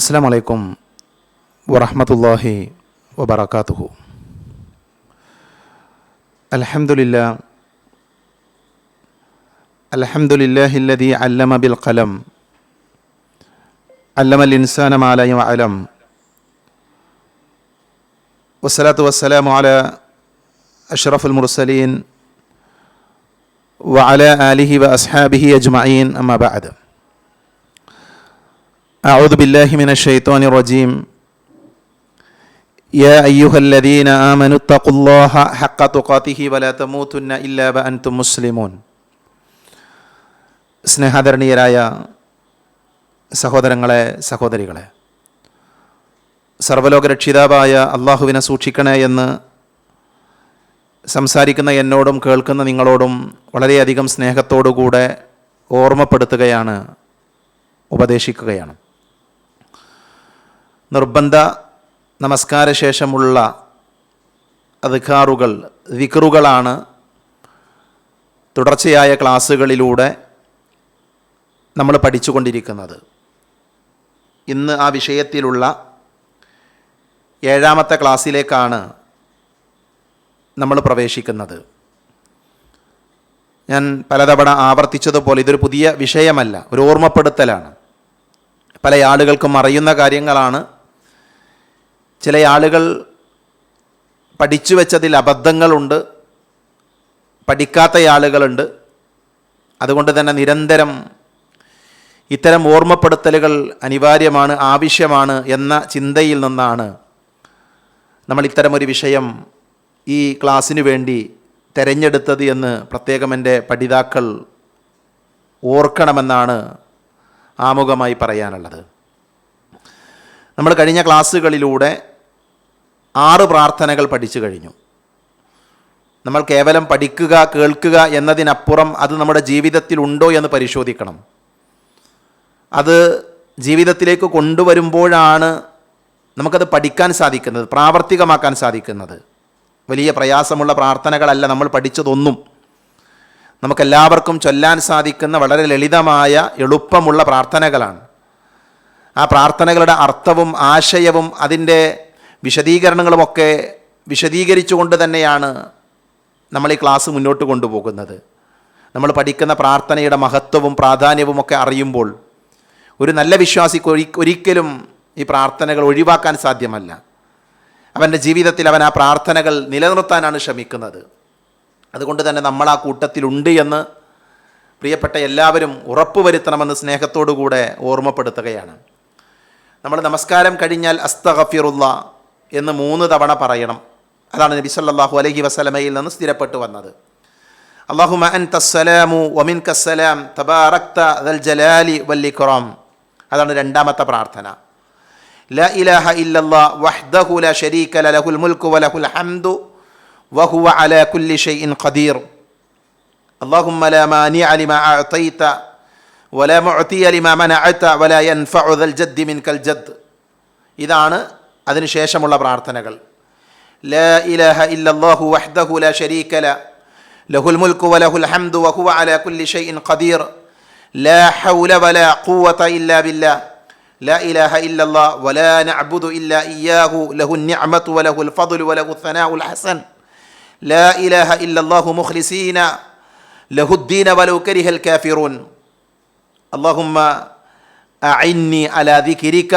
السلام عليكم ورحمة الله وبركاته الحمد لله الحمد لله الذي علم بالقلم علم الإنسان ما لا يعلم والصلاة والسلام على أشرف المرسلين وعلى آله وأصحابه أجمعين أما بعد أعوذ بالله من الشيطان الرجيم يا أيها الذين آمنوا اتقوا الله حق تقاته ولا تموتن إلا وأنتم مسلمون സ്നേഹാദരണീയരായ സഹോദരങ്ങളെ സഹോദരികളെ സർവലോക രക്ഷിതാവായ അള്ളാഹുവിനെ സൂക്ഷിക്കണേ എന്ന് സംസാരിക്കുന്ന എന്നോടും കേൾക്കുന്ന നിങ്ങളോടും വളരെയധികം സ്നേഹത്തോടുകൂടെ ഓർമ്മപ്പെടുത്തുകയാണ് ഉപദേശിക്കുകയാണ് നിർബന്ധ നമസ്കാരശേഷമുള്ള അധികാറുകൾ വിക്റുകളാണ് തുടർച്ചയായ ക്ലാസ്സുകളിലൂടെ നമ്മൾ പഠിച്ചുകൊണ്ടിരിക്കുന്നത്. ഇന്ന് ആ വിഷയത്തിലുള്ള ഏഴാമത്തെ ക്ലാസ്സിലേക്കാണ് നമ്മൾ പ്രവേശിക്കുന്നത്. ഞാൻ പലതവണ ആവർത്തിച്ചതുപോലെ ഇതൊരു പുതിയ വിഷയമല്ല ഒരു ഓർമ്മപ്പെടുത്തലാണ്. പല ആളുകൾക്കും അറിയുന്ന കാര്യങ്ങളാണ് ചില ആളുകൾ പഠിച്ചു വെച്ചതിൽ അബദ്ധങ്ങളുണ്ട് പഠിക്കാത്ത ആളുകളുണ്ട്. അതുകൊണ്ട് തന്നെ നിരന്തരം ഇത്തരം ഓർമ്മപ്പെടുത്തലുകൾ അനിവാര്യമാണ് ആവശ്യമാണ് എന്ന ചിന്തയിൽ നിന്നാണ് നമ്മൾ ഇത്തരമൊരു വിഷയം ഈ ക്ലാസ്സിന് വേണ്ടി തിരഞ്ഞെടുത്തത് എന്ന് പ്രത്യേകം എന്റെ പഠിതാക്കൾ ഓർക്കണമെന്നാണ് ആമുഖമായി പറയാനുള്ളത്. നമ്മൾ കഴിഞ്ഞ ക്ലാസ്സുകളിലൂടെ ആറ് പ്രാർത്ഥനകൾ പഠിച്ചു കഴിഞ്ഞു. നമ്മൾ കേവലം പഠിക്കുക കേൾക്കുക എന്നതിനപ്പുറം അത് നമ്മുടെ ജീവിതത്തിൽ ഉണ്ടോ എന്ന് പരിശോധിക്കണം. അത് ജീവിതത്തിലേക്ക് കൊണ്ടുവരുമ്പോഴാണ് നമുക്കത് പഠിക്കാൻ സാധിക്കുന്നത് പ്രാവർത്തികമാക്കാൻ സാധിക്കുന്നത്. വലിയ പ്രയാസമുള്ള പ്രാർത്ഥനകളല്ല നമ്മൾ പഠിച്ചതൊന്നും. നമുക്കെല്ലാവർക്കും ചൊല്ലാൻ സാധിക്കുന്ന വളരെ ലളിതമായ എളുപ്പമുള്ള പ്രാർത്ഥനകളാണ്. ആ പ്രാർത്ഥനകളുടെ അർത്ഥവും ആശയവും അതിന്റെ വിശദീകരണങ്ങളുമൊക്കെ വിശദീകരിച്ചുകൊണ്ട് തന്നെയാണ് നമ്മൾ ഈ ക്ലാസ് മുന്നോട്ട് കൊണ്ടുപോകുന്നത്. നമ്മൾ പഠിക്കുന്ന പ്രാർത്ഥനയുടെ മഹത്വവും പ്രാധാന്യവും ഒക്കെ അറിയുമ്പോൾ ഒരു നല്ല വിശ്വാസിക്ക് ഒരി ഒരിക്കലും ഈ പ്രാർത്ഥനകൾ ഒഴിവാക്കാൻ സാധ്യമല്ല. അവന്റെ ജീവിതത്തിൽ അവൻ ആ പ്രാർത്ഥനകൾ നിലനിർത്താനാണ് ശ്രമിക്കുന്നത്. അതുകൊണ്ട് തന്നെ നമ്മൾ ആ കൂട്ടത്തിലുണ്ട് എന്ന് പ്രിയപ്പെട്ട എല്ലാവരും ഉറപ്പുവരുത്തണമെന്ന് സ്നേഹത്തോടുകൂടെ ഓർമ്മപ്പെടുത്തുകയാണ്. നമ്മൾ നമസ്കാരം കഴിഞ്ഞാൽ അസ്തഗഫിറുള്ള എന്ന് മൂന്ന് തവണ പറയണം. അതാണ് നബി സല്ലാഹു അലഹി വസ്ലമയിൽ നിന്ന് സ്ഥിരപ്പെട്ടു വന്നത്. അള്ളാഹുലാം അതാണ് രണ്ടാമത്തെ പ്രാർത്ഥന. ല ഇലാഹ ഇല്ലല്ലാ വഹ്ദഹു ലഹുൽ വലഹുൽ ഹംദു വഹുവ കുല്ലി ഷൈഇൻ ഖദീർ. ഇതാണ് അതിനുശേഷമുള്ള പ്രാർത്ഥനകൾ. ലാ ഇലാഹ ഇല്ലല്ലാഹു വഹ്ദഹു ലാ ശരീക له ലഹുൽ മുൽക്കു വലഹുൽ ഹംദു വഹുവ അലാ കുല്ലി ഷൈഇൻ ഖദീർ. ലാ ഹൗല വലാ ഖുവത ഇല്ലാ لا إله إلا الله ولا نعبد إلا إياه له النعمة وله الفضل وله الثناء الحسن لا إله إلا الله مخلصين له الدين ولو كره الكافرون اللهم أعني على ذكرك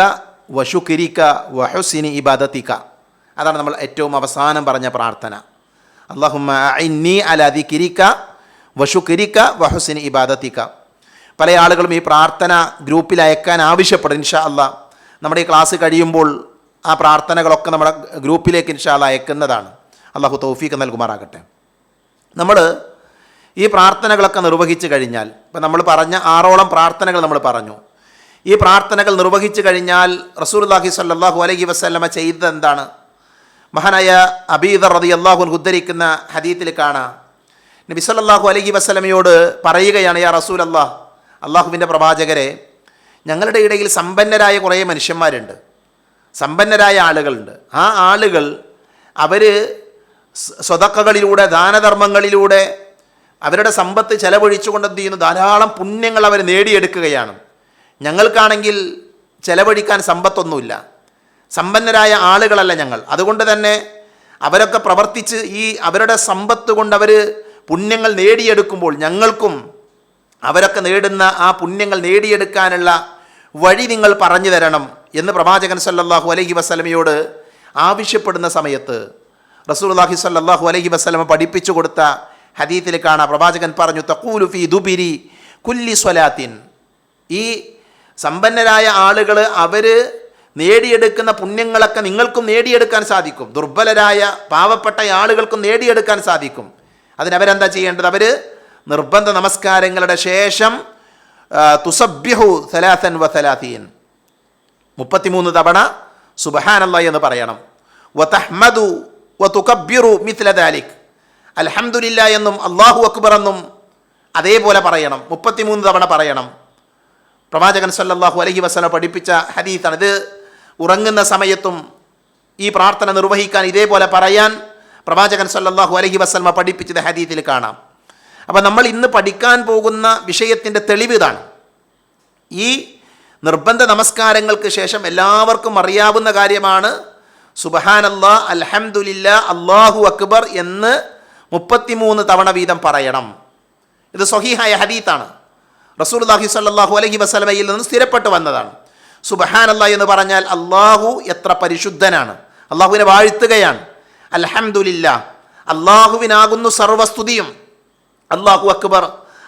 വഷുക്കിരിക്ക വഹുസിനി ഇബാദത്തിക്ക അതാണ് നമ്മൾ ഏറ്റവും അവസാനം പറഞ്ഞ പ്രാർത്ഥന. അള്ളാഹുമ്മ ഇന്നി അലാദി കിരിക്ക വഷുക്കിരിക്ക വഹുസിനി ഇബാദത്തിക്ക പല ആളുകളും ഈ പ്രാർത്ഥന ഗ്രൂപ്പിൽ അയക്കാൻ ആവശ്യപ്പെടും ഇൻഷാ അല്ല നമ്മുടെ ഈ ക്ലാസ് കഴിയുമ്പോൾ ആ പ്രാർത്ഥനകളൊക്കെ നമ്മുടെ ഗ്രൂപ്പിലേക്ക് ഇൻഷാ അല്ല അയക്കുന്നതാണ്. അള്ളാഹു തൗഫീഖ് നൽകുമാറാകട്ടെ. നമ്മൾ ഈ പ്രാർത്ഥനകളൊക്കെ നിർവഹിച്ചു കഴിഞ്ഞാൽ ഇപ്പം നമ്മൾ പറഞ്ഞ ആറോളം പ്രാർത്ഥനകൾ നമ്മൾ പറഞ്ഞു. ഈ പ്രാർത്ഥനകൾ നിർവഹിച്ചു കഴിഞ്ഞാൽ റസൂർല്ലാഹി സല്ലാഹു അലഹി വസ്ല്ലമ ചെയ്തത് എന്താണ്? മഹാനായ അബീദർ റതി അള്ളാഹു ഉദ്ധരിക്കുന്ന ഹദീത്തിൽ കാണാം. നബി സല്ലാഹു അലഹി വസ്ലമയോട് പറയുകയാണ് യാ റസൂൽ അള്ളാഹ് അള്ളാഹുവിന്റെ പ്രവാചകരെ ഞങ്ങളുടെ ഇടയിൽ സമ്പന്നരായ കുറേ മനുഷ്യന്മാരുണ്ട്. സമ്പന്നരായ ആളുകളുണ്ട്. ആ ആളുകൾ അവർ സ്വതക്കകളിലൂടെ ദാനധർമ്മങ്ങളിലൂടെ അവരുടെ സമ്പത്ത് ചെലവഴിച്ചുകൊണ്ട് എന്ത് ചെയ്യുന്നു? ധാരാളം പുണ്യങ്ങൾ അവർ നേടിയെടുക്കുകയാണ്. ഞങ്ങൾക്കാണെങ്കിൽ ചെലവഴിക്കാൻ സമ്പത്തൊന്നുമില്ല. സമ്പന്നരായ ആളുകളല്ല ഞങ്ങൾ. അതുകൊണ്ട് തന്നെ അവരൊക്കെ പ്രവർത്തിച്ച് ഈ അവരുടെ സമ്പത്ത് കൊണ്ട് അവർ പുണ്യങ്ങൾ നേടിയെടുക്കുമ്പോൾ ഞങ്ങൾക്കും അവരൊക്കെ നേടുന്ന ആ പുണ്യങ്ങൾ നേടിയെടുക്കാനുള്ള വഴി നിങ്ങൾ പറഞ്ഞു തരണം എന്ന് പ്രവാചകൻ സല്ലാഹു അലഹി വസ്ലമയോട് ആവശ്യപ്പെടുന്ന സമയത്ത് റസൂലുള്ളാഹി സല്ലാഹു അലഹി വസ്ലമ പഠിപ്പിച്ചു കൊടുത്ത ഹദീത്തിൽ കാണാം പ്രവാചകൻ പറഞ്ഞു തഖൂലു ഫി ദുബിരി കുല്ലി സ്വലാത്തിൻ. ഈ സമ്പന്നരായ ആളുകൾ അവർ നേടിയെടുക്കുന്ന പുണ്യങ്ങളൊക്കെ നിങ്ങൾക്കും നേടിയെടുക്കാൻ സാധിക്കും. ദുർബലരായ പാവപ്പെട്ട ആളുകൾക്കും നേടിയെടുക്കാൻ സാധിക്കും. അതിനവരെന്താ ചെയ്യേണ്ടത്? അവർ നിർബന്ധ നമസ്കാരങ്ങളുടെ ശേഷം തുസബ്യഹു സലാസൻ വ സലാഥീൻ മുപ്പത്തിമൂന്ന് തവണ സുബഹാനല്ല എന്ന് പറയണം. വ തഹ്മദു വ തുക്യുറു മിഥ്ല ദാലിഖ് അലഹമുല്ല എന്നും അള്ളാഹു അക്ബർ എന്നും അതേപോലെ പറയണം. മുപ്പത്തിമൂന്ന് തവണ പറയണം. പ്രവാചകൻ സല്ലാഹു അലഹി വസ്ലം പഠിപ്പിച്ച ഹദീത്താണ് ഇത് ഉറങ്ങുന്ന സമയത്തും ഈ പ്രാർത്ഥന നിർവഹിക്കാൻ ഇതേപോലെ പറയാൻ പ്രവാചകൻ സല്ലാഹു അലഹി വസ്ലമ പഠിപ്പിച്ചത് ഹദീത്തിൽ കാണാം. അപ്പോൾ നമ്മൾ ഇന്ന് പഠിക്കാൻ പോകുന്ന വിഷയത്തിന്റെ തെളിവ് ഇതാണ്. ഈ നിർബന്ധ നമസ്കാരങ്ങൾക്ക് ശേഷം എല്ലാവർക്കും അറിയാവുന്ന കാര്യമാണ് സുബഹാനല്ലാ അൽഹംദുലില്ല അള്ളാഹു അക്ബർ എന്ന് മുപ്പത്തിമൂന്ന് തവണ വീതം പറയണം. ഇത് സ്വഹീഹായ ഹദീത്താണ് റസൂലുള്ളാഹി സല്ലാഹു അലഹി വസല്ലമയിൽ നിന്ന് സ്ഥിരപ്പെട്ടു വന്നതാണ്. സുബഹാൻ സുബഹാനല്ലാ എന്ന് പറഞ്ഞാൽ അള്ളാഹു എത്ര പരിശുദ്ധനാണ്. അള്ളാഹുവിനെ വാഴ്ത്തുകയാണ്. അലഹമുല്ല അള്ളാഹുവിനാകുന്നു സർവസ്തുതിയും. അള്ളാഹു അക്ബർ.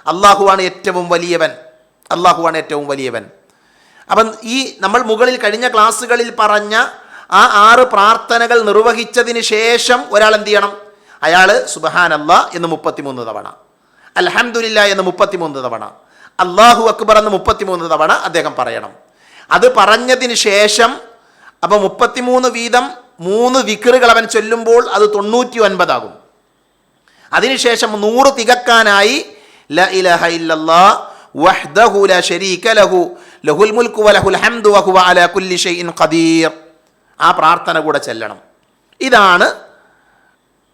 അള്ളാഹുവാണ് ഏറ്റവും വലിയവൻ. അള്ളാഹുവാണ് ഏറ്റവും വലിയവൻ. അപ്പം ഈ നമ്മൾ മുകളിൽ കഴിഞ്ഞ ക്ലാസ്സുകളിൽ പറഞ്ഞ ആ ആറ് പ്രാർത്ഥനകൾ നിർവഹിച്ചതിന് ശേഷം ഒരാൾ എന്ത് ചെയ്യണം? അയാൾ സുബഹാൻ അല്ലാ എന്ന് മുപ്പത്തിമൂന്ന് തവണ. അലഹമുല്ല എന്ന് മുപ്പത്തിമൂന്ന് തവണ. അള്ളാഹു അക്ബർ എന്ന് മുപ്പത്തിമൂന്ന് തവണ അദ്ദേഹം പറയണം. അത് പറഞ്ഞതിന് ശേഷം അപ്പോൾ മുപ്പത്തിമൂന്ന് വീതം മൂന്ന് വിക്റുകൾ അവൻ ചൊല്ലുമ്പോൾ അത് തൊണ്ണൂറ്റി ഒൻപതാകും അതിനുശേഷം നൂറ് തികക്കാനായി ല ഇലഹ ഇല്ലല്ലാ വഹ്ദഹു ല ശരീക ലഹു ലഹുൽ മുൽക്കു വലഹുൽ ഹംദു വഹുവ അല കുല്ലി ഷൈഇൻ ഖദീർ. ആ പ്രാർത്ഥന കൂടെ ചെല്ലണം. ഇതാണ്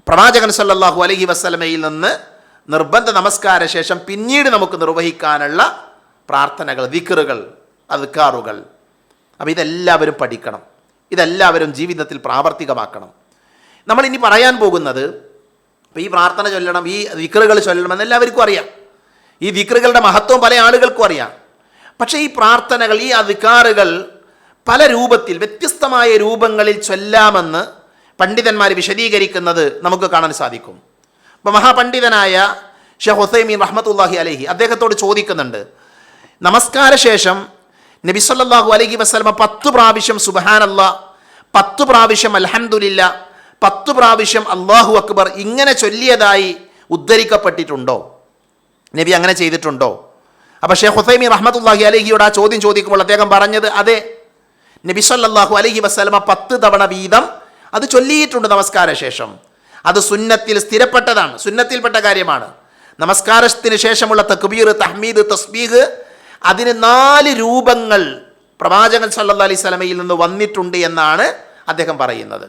പ്രവാചകൻ സല്ലല്ലാഹു അലൈഹി വസല്ലമയിൽ നിന്ന് നിർബന്ധ നമസ്കാര ശേഷം പിന്നീട് നമുക്ക് നിർവഹിക്കാനുള്ള പ്രാർത്ഥനകൾ ദിക്റുകൾ അദ്കാറുകൾ. അപ്പോൾ ഇതെല്ലാവരും പഠിക്കണം. ഇതെല്ലാവരും ജീവിതത്തിൽ പ്രാവർത്തികമാക്കണം. നമ്മൾ ഇനി പറയാൻ പോകുന്നത് അപ്പോൾ ഈ പ്രാർത്ഥന ചൊല്ലണം ഈ വിക്റുകൾ ചൊല്ലണം എന്ന് എല്ലാവർക്കും അറിയാം. ഈ വിക്റുകളുടെ മഹത്വം പല ആളുകൾക്കും അറിയാം. പക്ഷേ ഈ പ്രാർത്ഥനകൾ ഈ അധികാറുകൾ പല രൂപത്തിൽ വ്യത്യസ്തമായ രൂപങ്ങളിൽ ചൊല്ലാമെന്ന് പണ്ഡിതന്മാർ വിശദീകരിക്കുന്നത് നമുക്ക് കാണാൻ സാധിക്കും. അപ്പോൾ മഹാപണ്ഡിതനായ ഷെഹ് ഹുസൈമീൻ റഹ്മത്തുല്ലാഹി അലഹി അദ്ദേഹത്തോട് ചോദിക്കുന്നുണ്ട് നമസ്കാര ശേഷം നബി സല്ലല്ലാഹു അലൈഹി വസല്ലമ പത്ത് പ്രാവശ്യം സുബഹാനല്ല പത്ത് പ്രാവശ്യം അലഹമുല്ല പത്ത് പ്രാവശ്യം അള്ളാഹു അക്ബർ ഇങ്ങനെ ചൊല്ലിയതായി ഉദ്ധരിക്കപ്പെട്ടിട്ടുണ്ടോ? നബി അങ്ങനെ ചെയ്തിട്ടുണ്ടോ? അപ്പോൾ ഷെയ്ഖ് ഹുസൈമി റഹ്മത്തുല്ലാഹി അലഹിയോട് ആ ചോദ്യം ചോദിക്കുമ്പോൾ അദ്ദേഹം പറഞ്ഞത് അതെ നബി സല്ലല്ലാഹു അലൈഹി വസല്ലമ പത്ത് തവണ വീതം അത് ചൊല്ലിയിട്ടുണ്ട് നമസ്കാര ശേഷം. അത് സുന്നത്തിൽ സ്ഥിരപ്പെട്ടതാണ് സുന്നത്തിൽപ്പെട്ട കാര്യമാണ്. നമസ്കാരത്തിന് ശേഷമുള്ള തക്ബീർ തഹ്മീദ് തസ്ബീഹ് അതിന് നാല് രൂപങ്ങൾ പ്രവാചകൻ സല്ലാ അലൈഹി സ്വലമയിൽ നിന്ന് വന്നിട്ടുണ്ട് എന്നാണ് അദ്ദേഹം പറയുന്നത്.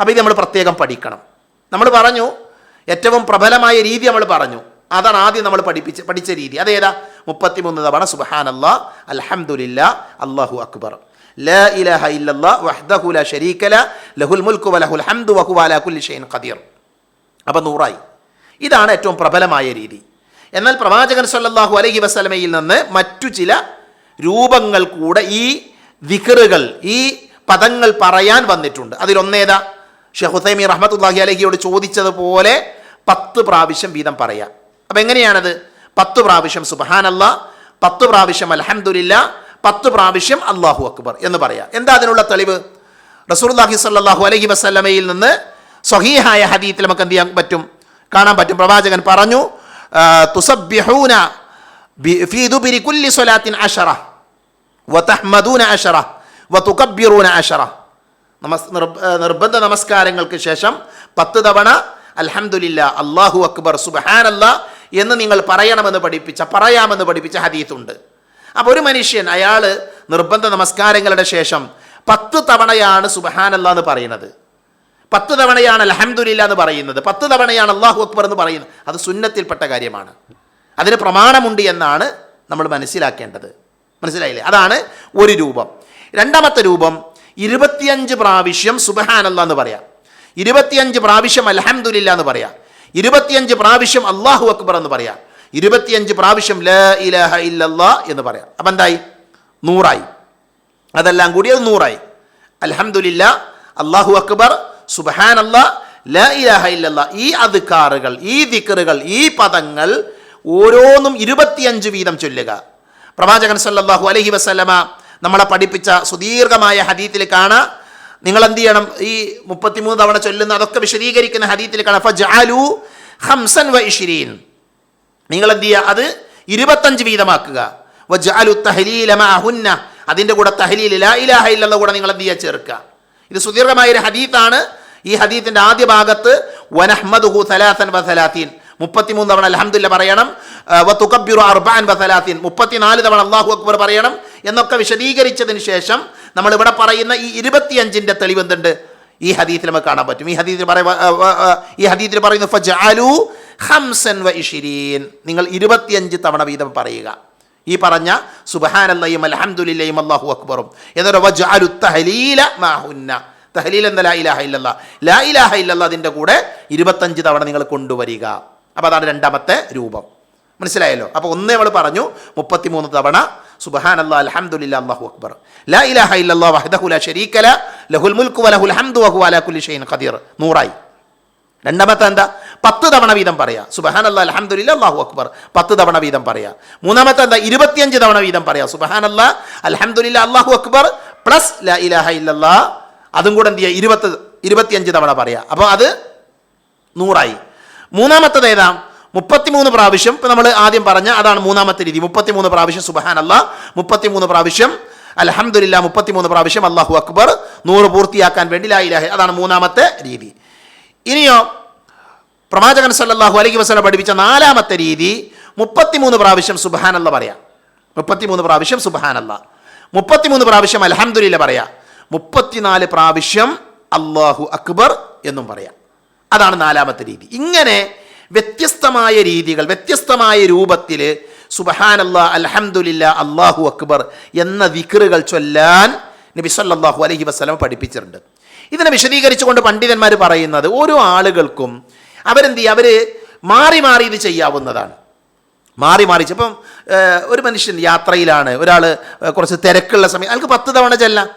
അപ്പോൾ ഇത് നമ്മൾ പ്രത്യേകം പഠിക്കണം. നമ്മൾ പറഞ്ഞു ഏറ്റവും പ്രബലമായ രീതി നമ്മൾ പറഞ്ഞു. അതാണ് ആദ്യം നമ്മൾ പഠിപ്പിച്ച പഠിച്ച രീതി. അതേതാ മുപ്പത്തിമൂന്ന് തവണ സുബഹാനല്ലാ അലഹമുല്ല അള്ളാഹു അക്ബർ. ലാ ഇലാഹ ഇല്ലല്ലാ വഹ്ദഹു ലാ ശരീക ലഹുൽ മുൽക്കു വലഹുൽ ഹംദു വഹുവ അലാ കുല്ലി ഷൈൻ ഖദീർ. അപ്പോൾ നൂറായി. ഇതാണ് ഏറ്റവും പ്രബലമായ രീതി. എന്നാൽ പ്രവാചകൻ സല്ലാഹു അലഹി വസ്ലമയിൽ നിന്ന് മറ്റു ചില രൂപങ്ങൾ കൂടെ ഈ വിക്കറുകൾ ഈ പദങ്ങൾ പറയാൻ വന്നിട്ടുണ്ട്. അതിലൊന്നേതാ? ഷെഹ് ഹുസൈമി റഹ്മത്തുല്ലാഹി അലഹിയോട് ചോദിച്ചതുപോലെ പത്ത് പ്രാവശ്യം വീതം പറയാം. അപ്പം എങ്ങനെയാണത്? പത്ത് പ്രാവശ്യം സുബഹാനല്ല പത്ത് പ്രാവശ്യം അൽഹംദുലില്ല പത്ത് പ്രാവശ്യം അള്ളാഹു അക്ബർ എന്ന് പറയാം. എന്താ അതിനുള്ള തെളിവ്? റസൂർലാഹി സ്വല്ലല്ലാഹു അലഹി വസ്ലമയിൽ നിന്ന് സ്വഹീഹായ ഹദീത്തിൽ നമുക്ക് എന്ത് ചെയ്യാൻ പറ്റും? കാണാൻ പറ്റും. പ്രവാചകൻ പറഞ്ഞു തുസബ്യഹൂന തുസബ്ബിഹൂന ബി- ഫീ ദുബിരി കുല്ലി അഷറ വതഹ്മദൂന അഷറ വതുകബ്ബിറൂന അഷറ. നമസ് നിർബന്ധ നമസ്കാരങ്ങൾക്ക് ശേഷം പത്ത് തവണ അൽഹംദുലില്ല അള്ളാഹു അക്ബർ സുബഹാനല്ല എന്ന് നിങ്ങൾ പറയണമെന്ന് പഠിപ്പിച്ച പറയാമെന്ന് പഠിപ്പിച്ച ഹദീത്തുണ്ട്. അപ്പോൾ ഒരു മനുഷ്യൻ അയാൾ നിർബന്ധ നമസ്കാരങ്ങളുടെ ശേഷം പത്ത് തവണയാണ് സുബഹാനല്ല എന്ന് പറയുന്നത്. പത്ത് തവണയാണ് അലഹമ്മദില്ല എന്ന് പറയുന്നത്. പത്ത് തവണയാണ് അള്ളാഹു അക്ബർ എന്ന് പറയുന്നത്. അത് സുന്നത്തിൽപ്പെട്ട കാര്യമാണ്. അതിന് പ്രമാണമുണ്ട് എന്നാണ് നമ്മൾ മനസ്സിലാക്കേണ്ടത്. മനസ്സിലായില്ലേ? അതാണ് ഒരു രൂപം. രണ്ടാമത്തെ രൂപം ഇരുപത്തിയഞ്ച് പ്രാവശ്യം സുബഹാനല്ല എന്ന് പറയാം. ഇരുപത്തിയഞ്ച് പ്രാവശ്യം അലഹമ്മദില്ല എന്ന് പറയാം. ഇരുപത്തിയഞ്ച് പ്രാവശ്യം അള്ളാഹു അക്ബർ എന്ന് പറയാം. ഇരുപത്തിയഞ്ച് പ്രാവശ്യം ല ഇലഹ ഇല്ലല്ലാ എന്ന് പറയാം. അപ്പം എന്തായി? നൂറായി. അതെല്ലാം കൂടി അത് നൂറായി. അലഹമുല്ല അള്ളാഹു അക്ബർ സുബഹാൻ അല്ലാ ല ഇലഹ ഇല്ലല്ലാ. ഈ അധികാറുകൾ ഈ ദിക്കറുകൾ ഈ പദങ്ങൾ ഓരോന്നും ഇരുപത്തിയഞ്ച് വീതം ചൊല്ലുക. പ്രവാചകൻ സല്ലാഹു അലഹി വസ്ലമ നമ്മളെ പഠിപ്പിച്ച സുദീർഘമായ ഹദീത്തിൽ കാണാ. നിങ്ങൾ എന്ത് ചെയ്യണം? ഈ മുപ്പത്തിമൂന്ന് തവണ ചൊല്ലുന്ന അതൊക്കെ വിശദീകരിക്കുന്ന ഹദീത്തിൽ കാണാം. ഫജഅലു ഖംസൻ വ ഇശ്രീൻ നിങ്ങൾ എന്ത് ചെയ്യുക അത് ഇരുപത്തഞ്ച് വീതമാക്കുക. അതിന്റെ കൂടെ തഹലീൽ ലാ ഇലാഹ ഇല്ലെന്ന കൂടെ നിങ്ങൾ എന്ത് ചെയ്യുക ചേർക്കുക. ഇത് സുദീർഘമായ ഒരു ഹദീത്താണ്. ഈ ഹദീത്തിന്റെ ആദ്യ ഭാഗത്ത് സലാസൻ മുപ്പത്തിമൂന്ന് തവണ അലഹമില്ല പറയണം. ആ, വ തുകബ്ബിറു അർബഅൻ വ സലാത്തീൻ മുപ്പത്തിനാല് തവണ അള്ളാഹു അക്ബർ പറയണം. എന്നൊക്കെ വിശദീകരിച്ചതിന് ശേഷം നമ്മൾ ഇവിടെ പറയുന്ന ഈ ഇരുപത്തിയഞ്ചിന്റെ തെളിവ് എന്തുണ്ട്? ഈ ഹദീത്തിൽ നമുക്ക് കാണാൻ പറ്റും. ഈ ഹദീത്തിൽ പറയുക ഈ ഹദീത്തിൽ പറയുന്നു ഫജാലു ഹംസൻ വ ഇശ്രീൻ നിങ്ങൾ ഇരുപത്തിയഞ്ച് തവണ വീതം പറയുക. ഈ പറഞ്ഞ സുബഹാനല്ലയും അലഹമുല്ലയും അള്ളാഹു അക്ബറും. എന്നൊരു വജാലു തഹലീല മാഹുന്ന തഹലീൽ എന്ന ലാ ഇലാഹ ഇല്ലല്ല. ലാ ഇലാഹ ഇല്ലല്ല അതിന്റെ കൂടെ ഇരുപത്തഞ്ച് തവണ നിങ്ങൾ കൊണ്ടുവരിക. അപ്പോൾ അതാണ് രണ്ടാമത്തെ രൂപം. മനസ്സിലായല്ലോ? അപ്പോൾ ഒന്ന് നമ്മൾ പറഞ്ഞു മുപ്പത്തിമൂന്ന് തവണ സുബഹാൻ അല്ലാ അല്ലാഹു അക്ബർ. ലാ ഇലാഹ ഇല്ലല്ലാ വഹ്ദഹു ലാ ശരീക ലഹുൽ മുൽക്കു വലഹുൽ ഹംദു വഹു അലാ കുല്ലി ഷൈഇൻ ഖദീർ. നൂറായി. രണ്ടാമത്തെ എന്താ? പത്ത് തവണ വീതം പറയാ. സുബഹാൻ അല്ലാ അലഹമുല്ല അള്ളാഹു അക്ബർ. പത്ത് തവണ വീതം പറയാ. മൂന്നാമത്തെ എന്താ? ഇരുപത്തിയഞ്ച് തവണ വീതം പറയാ. സുബഹാൻ അല്ലാ അലഹമുല്ല അള്ളാഹു അക്ബർ. പ്ലസ് ലാ ഇലാഹ ഇല്ലല്ലാ അതും കൂടെ എന്ത് ചെയ്യുക ഇരുപത്തി ഇരുപത്തിയഞ്ച് തവണ പറയാ. അപ്പോൾ അത് നൂറായി. മൂന്നാമത്തത് ഏതാ? മുപ്പത്തിമൂന്ന് പ്രാവശ്യം ഇപ്പം നമ്മൾ ആദ്യം പറഞ്ഞ അതാണ് മൂന്നാമത്തെ രീതി. മുപ്പത്തിമൂന്ന് പ്രാവശ്യം സുബഹാൻ അല്ലാ മുപ്പത്തിമൂന്ന് പ്രാവശ്യം അലഹമുല്ല മുപ്പത്തിമൂന്ന് പ്രാവശ്യം അള്ളാഹു അക്ബർ. നൂറ് പൂർത്തിയാക്കാൻ വേണ്ടി ലാ ഇലാഹ അതാണ് മൂന്നാമത്തെ രീതി. ഇനിയോ പ്രവാചകൻ സല്ലാഹു അലൈഹി വസല്ലം പഠിപ്പിച്ച നാലാമത്തെ രീതി മുപ്പത്തിമൂന്ന് പ്രാവശ്യം സുബഹാനല്ല പറയാം. മുപ്പത്തിമൂന്ന് പ്രാവശ്യം സുബഹാനല്ല. മുപ്പത്തിമൂന്ന് പ്രാവശ്യം അലഹമുല്ല പറയാം. മുപ്പത്തിനാല് പ്രാവശ്യം അള്ളാഹു അക്ബർ എന്നും പറയാം. അതാണ് നാലാമത്തെ രീതി. ഇങ്ങനെ വ്യത്യസ്തമായ രീതികൾ വ്യത്യസ്തമായ രൂപത്തിൽ സുബഹാനല്ലാ അലഹമുല്ല അള്ളാഹു അക്ബർ എന്ന വിക്റുകൾ ചൊല്ലാൻ നബി സല്ലല്ലാഹു അലഹി വസ്ലം പഠിപ്പിച്ചിട്ടുണ്ട്. ഇതിനെ വിശദീകരിച്ചുകൊണ്ട് പണ്ഡിതന്മാർ പറയുന്നത് ഓരോ ആളുകൾക്കും അവരെന്ത് ചെയ്യുക? അവർ മാറി മാറി ഇത് ചെയ്യാവുന്നതാണ്. മാറി മാറി ഇപ്പം ഒരു മനുഷ്യൻ യാത്രയിലാണ്. ഒരാൾ കുറച്ച് തിരക്കുള്ള സമയം അയാൾക്ക് പത്ത് തവണ ചെല്ലാം.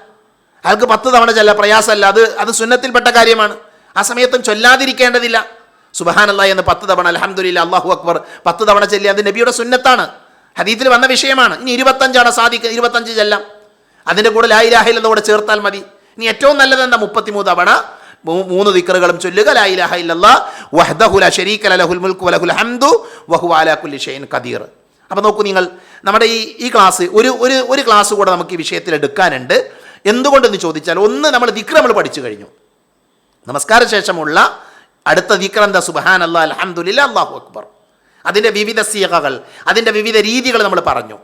അയാൾക്ക് പത്ത് തവണ ചെല്ല. പ്രയാസമല്ല. അത് അത് സുന്നത്തിൽപ്പെട്ട കാര്യമാണ്. ആ സമയത്തും ചൊല്ലാതിരിക്കേണ്ടതില്ല. സുബഹാനല്ല എന്ന് പത്ത് തവണ അലഹമുല്ല അള്ളാഹു അക്ബർ പത്ത് തവണ ചെല്ലി അത് നബിയുടെ സുന്നത്താണ്. ഹദീത്തിൽ വന്ന വിഷയമാണ്. ഇനി ഇരുപത്തഞ്ചാണ് സാധിക്കുക ഇരുപത്തഞ്ച് ചെല്ലാം. അതിന്റെ കൂടെ ലായിലാഹയിൽ കൂടെ ചേർത്താൽ മതി. ഇനി ഏറ്റവും നല്ലത് എന്താ? മുപ്പത്തിമൂന്ന് തവണ മൂന്ന് ദിക്കറുകളും ചൊല്ലുക. ലായിലാഹ ഇല്ലല്ലാ വഹ്ദഹു ലാ ശരീക ല ലഹുൽ മുൽക്കു വലഹുൽ ഹംദു വഹു അലാ കുല്ലി ഷൈഇൻ ഖദീർ. അപ്പോൾ നോക്കൂ നിങ്ങൾ നമ്മുടെ ഈ ഈ ക്ലാസ് ഒരു ഒരു ഒരു ക്ലാസ് കൂടെ നമുക്ക് ഈ വിഷയത്തിൽ എടുക്കാനുണ്ട്. എന്തുകൊണ്ടെന്ന് ചോദിച്ചാൽ ഒന്ന് നമ്മൾ ദിക്ര നമ്മൾ പഠിച്ചു കഴിഞ്ഞു. നമസ്കാര ശേഷമുള്ള അടുത്ത ദിക്ർ എന്താ? സുബഹാൻ അല്ലാ അലഹമുല്ല അള്ളാഹു അക്ബർ. അതിന്റെ വിവിധ സീഹകൾ അതിന്റെ വിവിധ രീതികൾ നമ്മൾ പറഞ്ഞു.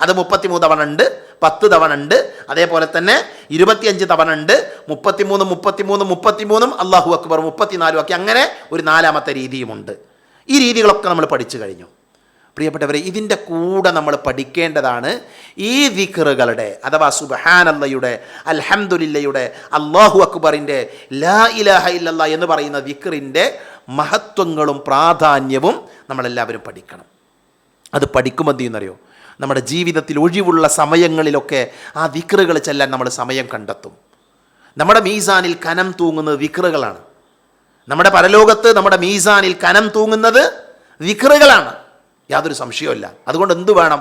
അത് മുപ്പത്തിമൂന്ന് തവണ ഉണ്ട് പത്ത് തവണ ഉണ്ട് അതേപോലെ തന്നെ ഇരുപത്തിയഞ്ച് തവണ ഉണ്ട് മുപ്പത്തിമൂന്ന് മുപ്പത്തിമൂന്ന് മുപ്പത്തിമൂന്നും അള്ളാഹു അക്ബർ മുപ്പത്തിനാലും ഒക്കെ അങ്ങനെ ഒരു നാലാമത്തെ രീതിയുമുണ്ട്. ഈ രീതികളൊക്കെ നമ്മൾ പഠിച്ചു കഴിഞ്ഞു. പ്രിയപ്പെട്ടവരെ ഇതിന്റെ കൂടെ നമ്മൾ പഠിക്കേണ്ടതാണ് ഈ ദിക്റുകളുടെ അഥവാ സുബഹാനല്ലയുടെ അൽഹംദുലില്ലയുടെ അള്ളാഹു അക്ബറിന്റെ ലാ ഇലാഹ ഇല്ലല്ലാ എന്ന് പറയുന്ന ദിക്റിന്റെ മഹത്വങ്ങളും പ്രാധാന്യവും നമ്മളെല്ലാവരും പഠിക്കണം. അത് പഠിക്കുമ്പോൾ എന്ത് ചെയ്യുന്നറിയോ? നമ്മുടെ ജീവിതത്തിൽ ഒഴിവുള്ള സമയങ്ങളിലൊക്കെ ആ വിക്റുകൾ ചെല്ലാൻ നമ്മൾ സമയം കണ്ടെത്തും. നമ്മുടെ മീസാനിൽ കനം തൂങ്ങുന്നത് വിക്റുകളാണ് നമ്മുടെ പരലോകത്ത് നമ്മുടെ മീസാനിൽ കനം തൂങ്ങുന്നത് വിക്റുകളാണ് യാതൊരു സംശയമില്ല അതുകൊണ്ട് എന്തു വേണം?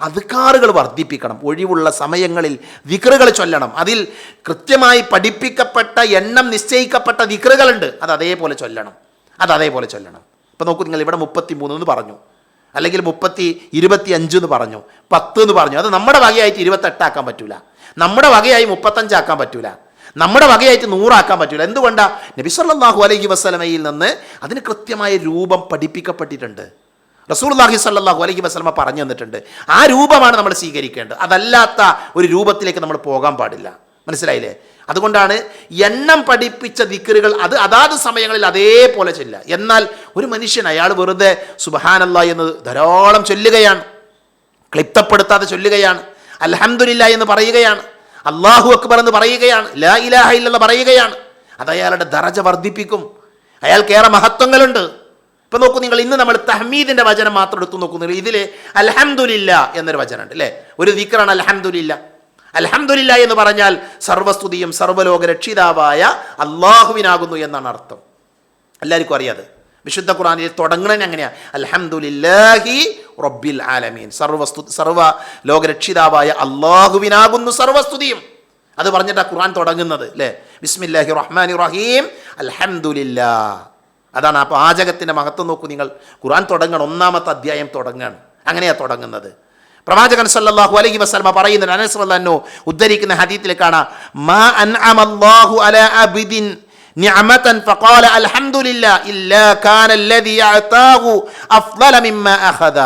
അധികാറുകൾ വർദ്ധിപ്പിക്കണം. ഒഴിവുള്ള സമയങ്ങളിൽ വിക്റുകൾ ചൊല്ലണം. അതിൽ കൃത്യമായി പഠിപ്പിക്കപ്പെട്ട എണ്ണം നിശ്ചയിക്കപ്പെട്ട വിക്രകളുണ്ട്. അത് അതേപോലെ ചൊല്ലണം. അത് അതേപോലെ ചൊല്ലണം. ഇപ്പം നോക്കൂ നിങ്ങൾ ഇവിടെ മുപ്പത്തി മൂന്ന് എന്ന് പറഞ്ഞു. അല്ലെങ്കിൽ മുപ്പത്തി ഇരുപത്തി അഞ്ച് എന്ന് പറഞ്ഞു. പത്ത് എന്ന് പറഞ്ഞു. അത് നമ്മുടെ വകയായിട്ട് ഇരുപത്തെട്ടാക്കാൻ പറ്റൂല. നമ്മുടെ വകയായി മുപ്പത്തഞ്ചാക്കാൻ പറ്റൂല. നമ്മുടെ വകയായിട്ട് നൂറാക്കാൻ പറ്റൂല. എന്തുകൊണ്ടാണ് നബിസ്വല്ലാഹു അലൈഹി വസല്ലമയിൽ നിന്ന് അതിന് കൃത്യമായ രൂപം പഠിപ്പിക്കപ്പെട്ടിട്ടുണ്ട്. റസൂൽല്ലാഹി സല്ലാഹു അലൈഹി വസ്ലമ പറഞ്ഞു തന്നിട്ടുണ്ട്. ആ രൂപമാണ് നമ്മൾ സ്വീകരിക്കേണ്ടത്. അതല്ലാത്ത ഒരു രൂപത്തിലേക്ക് നമ്മൾ പോകാൻ പാടില്ല. മനസ്സിലായില്ലേ? അതുകൊണ്ടാണ് എണ്ണം പഠിപ്പിച്ച ദിക്കറുകൾ അത് അതാത് സമയങ്ങളിൽ അതേപോലെ ചൊല്ല എന്നാൽ ഒരു മനുഷ്യൻ അയാൾ വെറുതെ സുബഹാനല്ല എന്ന് ധാരാളം ചൊല്ലുകയാണ്. ക്ലിപ്തപ്പെടുത്താതെ ചൊല്ലുകയാണ്. അലഹമുല്ല എന്ന് പറയുകയാണ്. അള്ളാഹു അക്ബർ എന്ന് പറയുകയാണ്. ലാ ഇലാഹ ഇല്ലെന്ന് പറയുകയാണ്. അത് അയാളുടെ ദറജ വർദ്ധിപ്പിക്കും. അയാൾക്കേറെ മഹത്വങ്ങളുണ്ട്. ഇപ്പൊ നോക്കൂ നിങ്ങൾ ഇന്ന് നമ്മൾ തഹ്മീദിന്റെ വചനം മാത്രം എടുത്തു നോക്കുന്നില്ല. ഇതിൽ അൽഹംദുലില്ല എന്നൊരു വചനമുണ്ട് അല്ലേ? ഒരു ദിക്റാണ് അൽഹംദുലില്ല. അൽഹംദുലില്ല എന്ന് പറഞ്ഞാൽ സർവസ്തുതിയും സർവലോക രക്ഷിതാവായ അള്ളാഹുവിനാകുന്നു എന്നാണ് അർത്ഥം. എല്ലാവർക്കും അറിയാതെ. വിശുദ്ധ ഖുറാനിൽ തുടങ്ങണത് അങ്ങനെയാണ് അൽഹംദുലില്ലാഹി റബ്ബിൽ ആലമീൻ. സർവസ്തു സർവ ലോകരക്ഷിതാവായ അള്ളാഹുവിനാകുന്നു സർവസ്തുതിയും. അത് പറഞ്ഞിട്ടാണ് ഖുറാൻ തുടങ്ങുന്നത് അല്ലേ? ബിസ്മില്ലാഹി റഹ്മാൻ റഹീം. അൽഹംദുലില്ലാ. അതാണ് ആ പാചകത്തിന്റെ മഹത്വം നോക്കൂ നിങ്ങൾ. ഖുർആൻ തുടങ്ങണം ഒന്നാമത്തെ അധ്യായം തുടങ്ങാണ്. അങ്ങനെയാണ് തുടങ്ങുന്നത്. പ്രവാചകൻ സല്ലല്ലാഹു അലൈഹി വസല്ലമ പറയുന്ന അനസ് റളിയല്ലാഹു ഉദ്ധരിക്കുന്ന ഹദീത്തിൽ കാണാം മാ അൻഅമല്ലാഹു അലാ അബ്ദിൻ നിഅമതൻ ഫഖാല അൽഹംദുലില്ലാ ഇല്ലാ കാന അല്ലദി അഅതാഹു അഫ്ളല മിമ്മ അഖദ.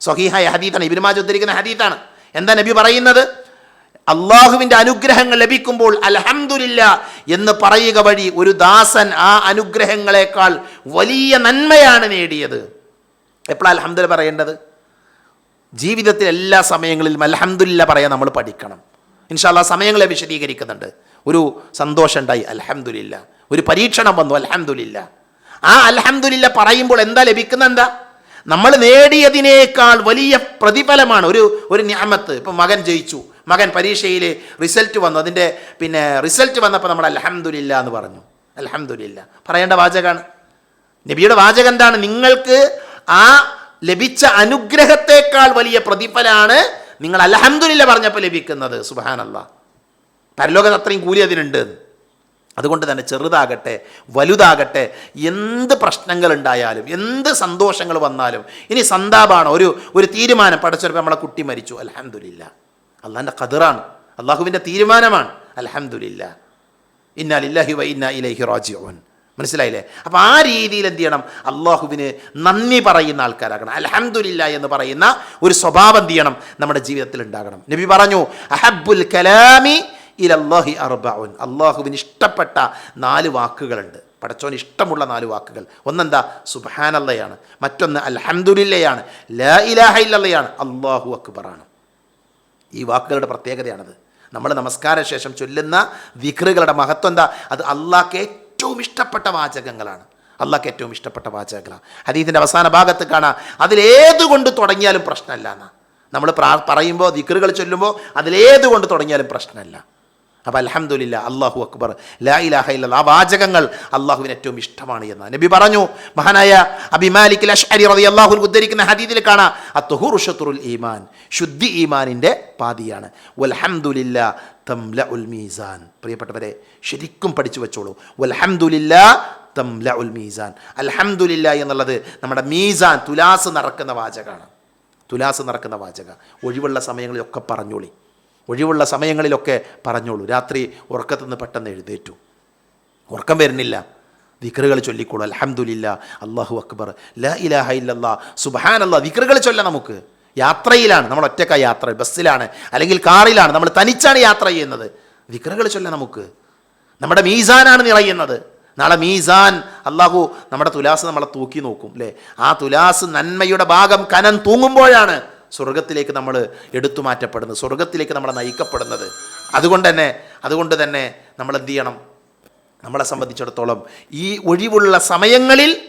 സ്വഹീഹായ ഹദീത്താണ് ഇബ്നു മാജ ഉദ്ധരിക്കുന്ന ഹദീത്താണ്. എന്താ നബി പറയുന്നത്? അള്ളാഹുവിന്റെ അനുഗ്രഹങ്ങൾ ലഭിക്കുമ്പോൾ അലഹമില്ല എന്ന് പറയുക വഴി ഒരു ദാസൻ ആ അനുഗ്രഹങ്ങളെക്കാൾ വലിയ നന്മയാണ് നേടിയത്. എപ്പോഴാണ് അലഹമ്മദില്ല പറയേണ്ടത്? ജീവിതത്തിൽ എല്ലാ സമയങ്ങളിലും അലഹമില്ല പറയാൻ നമ്മൾ പഠിക്കണം. ഇൻഷാല്ല സമയങ്ങളെ വിശദീകരിക്കുന്നുണ്ട്. ഒരു സന്തോഷം ഉണ്ടായി അൽഹംദുലില്ല. ഒരു പരീക്ഷണം വന്നു അലഹമില്ല ആ അലഹമില്ല പറയുമ്പോൾ എന്താ ലഭിക്കുന്ന എന്താ? നമ്മൾ നേടിയതിനേക്കാൾ വലിയ പ്രതിഫലമാണ്. ഒരു ഒരു ഞാമത്ത് ഇപ്പം മകൻ ജയിച്ചു. മകൻ പരീക്ഷയിൽ റിസൾട്ട് വന്നു. അതിന്റെ പിന്നെ റിസൾട്ട് വന്നപ്പോൾ നമ്മൾ അൽഹംദുലില്ല എന്ന് പറഞ്ഞു. അൽഹംദുലില്ല. പറയേണ്ട വാചകമാണ് നബിയുടെ വാചകം എന്താണ്? നിങ്ങൾക്ക് ആ ലഭിച്ച അനുഗ്രഹത്തെക്കാൾ വലിയ പ്രതിഫലാണ് നിങ്ങൾ അൽഹംദുലില്ല പറഞ്ഞപ്പോൾ ലഭിക്കുന്നത്. സുബാനല്ല പരലോകത്ത് അത്രയും കൂലി അതിനുണ്ട്. അതുകൊണ്ട് തന്നെ ചെറുതാകട്ടെ വലുതാകട്ടെ എന്ത് പ്രശ്നങ്ങൾ ഉണ്ടായാലും എന്ത് സന്തോഷങ്ങൾ വന്നാലും ഇനി സന്താപമാണ് ഒരു ഒരു തീരുമാനം പഠിച്ചപ്പോൾ നമ്മളെ കുട്ടി മരിച്ചു. അലഹമില്ല അള്ളാഹിന്റെ കതിറാണ് അള്ളാഹുവിന്റെ തീരുമാനമാണ്. അലഹമില്ല ഇന്നാലില്ലാഹി വ ഇലഹി ഇലൈഹി റാജിഊൻ. മനസ്സിലായില്ലേ? അപ്പം ആ രീതിയിൽ എന്ത് ചെയ്യണം? അള്ളാഹുവിന് നന്ദി പറയുന്ന ആൾക്കാരാകണം. അലഹമില്ല എന്ന് പറയുന്ന ഒരു സ്വഭാവം എന്ത് ചെയ്യണം? നമ്മുടെ ജീവിതത്തിൽ ഉണ്ടാകണം. നബി പറഞ്ഞു അഹബുൽ കലാമി ഇലല്ലാഹി അർബഉൻ. അള്ളാഹുവിന് ഇഷ്ടപ്പെട്ട നാല് വാക്കുകളുണ്ട്. പടച്ചോന് ഇഷ്ടമുള്ള നാല് വാക്കുകൾ. ഒന്നെന്താ? സുബാനല്ലയാണ് മറ്റൊന്ന് അലഹമുല്ലയാണ് ലാ ഇലാഹ ഇല്ലയാണ് അള്ളാഹു അക്ബറാണ് ഈ വാക്കുകളുടെ പ്രത്യേകതയാണത്. നമ്മൾ നമസ്കാര ശേഷം ചൊല്ലുന്ന വിക്റുകളുടെ മഹത്വം എന്താ? അത് അള്ളാഹ്ക്ക് ഏറ്റവും ഇഷ്ടപ്പെട്ട വാചകങ്ങളാണ്. അള്ളാഹ്ക്ക് ഏറ്റവും ഇഷ്ടപ്പെട്ട വാചകങ്ങളാണ്. ഹദീദിന്റെ അവസാന ഭാഗത്ത് കാണാം. അതിലേതുകൊണ്ട് തുടങ്ങിയാലും പ്രശ്നമല്ല എന്നാ. നമ്മൾ പ്രാ പറയുമ്പോൾ ദിക്റുകൾ ചൊല്ലുമ്പോൾ അതിലേതുകൊണ്ട് തുടങ്ങിയാലും പ്രശ്നമല്ല. അപ്പോൾ അലഹമുല്ല അള്ളാഹു അക്ബർ. ലാ ഇലാഹ ഇല്ല ആ വാചകങ്ങൾ അള്ളാഹുവിന് ഏറ്റവും ഇഷ്ടമാണ് എന്ന് നബി പറഞ്ഞു മഹാനായ അബിമാലിക് അഷ്അരി റതി അള്ളാഹു ഉദ്ധരിക്കുന്ന ഹദീദിൽ കാണാം അത്തുഹുർ ഷത്തുറുൽ ഈമാൻ ശുദ്ധി ഈമാനിന്റെ പാതിയാണ്. വൽഹംദുലില്ല തംല മീസാൻ. പ്രിയപ്പെട്ടവരെ ശരിക്കും പഠിച്ചു വെച്ചോളൂ. വൽഹംദുലില്ല തംല മീസാൻ. എന്നുള്ളത് നമ്മുടെ മീസാൻ തുലാസ് നടക്കുന്ന വാചകമാണ് തുലാസ് നടക്കുന്ന വാചക. ഒഴിവുള്ള സമയങ്ങളിലൊക്കെ പറഞ്ഞോളി. ഒഴിവുള്ള സമയങ്ങളിലൊക്കെ പറഞ്ഞോളൂ. രാത്രി ഉറക്കത്തു നിന്ന് പെട്ടെന്ന് എഴുന്നേറ്റു. ഉറക്കം വരുന്നില്ല. ദിക്റുകൾ ചൊല്ലിക്കോളൂ. അലഹമുല്ല അള്ളാഹു അക്ബർ. ല ഇലാഹ ഇല്ലല്ലാ അല്ലാ ദിക്റുകൾ ചൊല്ല നമുക്ക്. യാത്രയിലാണ്. നമ്മൾ ഒറ്റക്ക യാത്ര. ബസ്സിലാണ്. അല്ലെങ്കിൽ കാറിലാണ്. നമ്മൾ തനിച്ചാണ് യാത്ര ചെയ്യുന്നത്. ദിക്റുകൾ ചൊല്ല നമുക്ക്. നമ്മുടെ മീസാനാണ് നിറയുന്നത്. നാളെ മീസാൻ അള്ളാഹു നമ്മുടെ തുലാസ് നമ്മളെ തൂക്കി നോക്കും അല്ലേ ആ തുലാസ് നന്മയുടെ ഭാഗം കനം തൂങ്ങുമ്പോഴാണ് സ്വർഗത്തിലേക്ക് നമ്മൾ എടുത്തു മാറ്റപ്പെടുന്നത് സ്വർഗത്തിലേക്ക് നമ്മളെ നയിക്കപ്പെടുന്നത്. അതുകൊണ്ട് തന്നെ അതുകൊണ്ട് തന്നെ നമ്മൾ എന്ത് ചെയ്യണം? നമ്മളെ സംബന്ധിച്ചിടത്തോളം ഈ ഒഴിവുള്ള സമയങ്ങളിൽ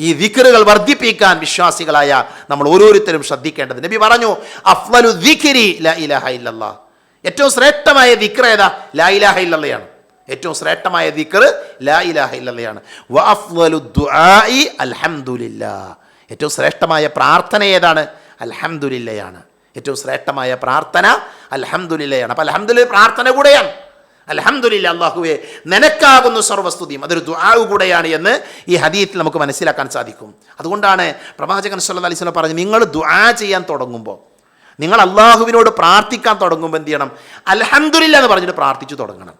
ഈ ദിക്റുകൾ വർദ്ധിപ്പിക്കാൻ വിശ്വാസികളായ നമ്മൾ ഓരോരുത്തരും ശ്രദ്ധിക്കേണ്ടത്. നബി പറഞ്ഞു അഫ്വലു ദിക്രി ലാ ഇലാഹ ഏറ്റവും ശ്രേഷ്ഠമായ ദിക്ർ ഏതാ? ലാ ഇലാഹ ഇല്ലല്ലയാണ്. ഏറ്റവും ശ്രേഷ്ഠമായ ദിക്ർ ലാ ഇലാഹ ഇല്ലല്ലയാണ്. വ ഏറ്റവും ശ്രേഷ്ഠമായ പ്രാർത്ഥന ഏതാണ്? അൽഹംദുലില്ലയാണ്. ഏറ്റവും ശ്രേഷ്ഠമായ പ്രാർത്ഥന അലഹമുല്ലയാണ് അപ്പം അലഹമുല്ല പ്രാർത്ഥന കൂടെയാണ്. അലഹമുല്ല അള്ളാഹുവെ നിനക്കാകുന്നു സർവസ്തുതിയും അതൊരു ദുആവ് കൂടെയാണ് എന്ന് ഈ ഹദീത്തിൽ നമുക്ക് മനസ്സിലാക്കാൻ സാധിക്കും. അതുകൊണ്ടാണ് പ്രവാചകൻ സല്ല അലൈഹി സ്വലം പറഞ്ഞു നിങ്ങൾ ദുആ ചെയ്യാൻ തുടങ്ങുമ്പോൾ നിങ്ങൾ അള്ളാഹുവിനോട് പ്രാർത്ഥിക്കാൻ തുടങ്ങുമ്പോൾ എന്ത് ചെയ്യണം? അലഹമുല്ല എന്ന് പറഞ്ഞിട്ട് പ്രാർത്ഥിച്ചു തുടങ്ങണം.